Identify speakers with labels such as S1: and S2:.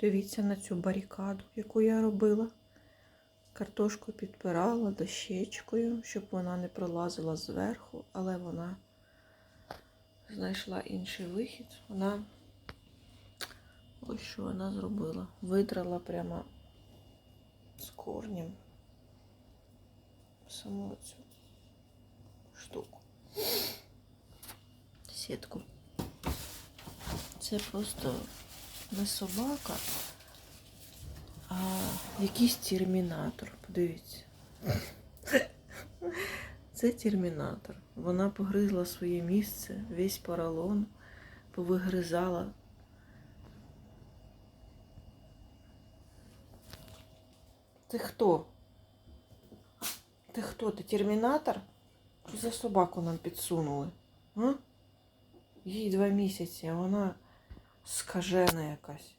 S1: Дивіться на цю барикаду, яку я робила. Картошку підпирала дощечкою, щоб вона не пролазила зверху, але вона знайшла інший вихід. Вона ось що вона зробила. Видрала прямо з корнем саму цю штуку. Сітку. Це просто не собака, а якийсь термінатор. Подивіться. Це термінатор. Вона погризла своє місце, весь поролон, повигризала. Ти хто? Ти хто? Ти термінатор? Що за собаку нам підсунули? А? Їй два місяці, а вона скажена якась.